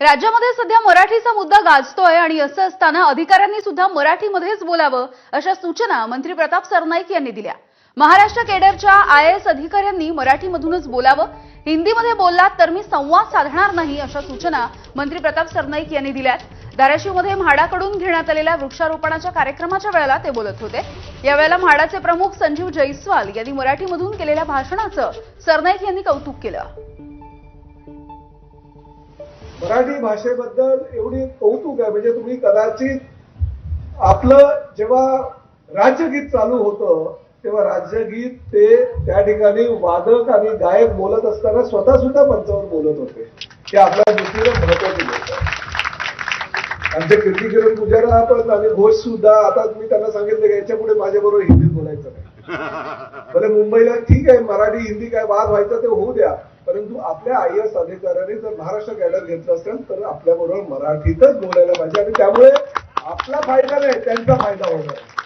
राज्यामध्ये सध्या मराठीचा मुद्दा गाजतोय आणि असं असताना अधिकाऱ्यांनी सुद्धा मराठीमध्येच बोलावं अशा सूचना मंत्री प्रताप सरनाईक यांनी दिल्या. महाराष्ट्र केडरच्या आय एस अधिकाऱ्यांनी मराठीमधूनच बोलावं. हिंदीमध्ये बोललात तर मी संवाद साधणार नाही अशा सूचना मंत्री प्रताप सरनाईक यांनी दिल्यात. धाराशिवमध्ये म्हाडाकडून घेण्यात आलेल्या वृक्षारोपणाच्या कार्यक्रमाच्या वेळेला ते बोलत होते. यावेळेला म्हाडाचे प्रमुख संजीव जयस्वाल यांनी मराठीमधून केलेल्या भाषणाचं सरनाईक यांनी कौतुक केलं. मराठी भाषेबद्दल एवढी कौतुक आहे. म्हणजे तुम्ही कदाचित आपलं जेव्हा राज्यगीत चालू होतं तेव्हा राज्यगीत ते त्या ठिकाणी वादक आणि गायक बोलत असताना स्वतः सुद्धा मंचावर बोलत होते. हे आपल्या दृष्टीने महत्वाची गोष्ट आहे आमचे कीर्तिकिरण पुजारा पण आणि घोष सुद्धा आता मी त्यांना सांगितलं की याच्यापुढे माझ्याबरोबर हिंदीत बोलायचं नाही. बरं मुंबईला ठीक आहे मराठी हिंदी काय वाद व्हायचा ते होऊ द्या. परंतु आपल्या आय एस अधिकाऱ्याने जर महाराष्ट्र कॅडर घेतलं असेल तर आपल्याबरोबर मराठीतच बोलायला पाहिजे आणि त्यामुळे आपला फायदा नाही त्यांचा फायदा होणार.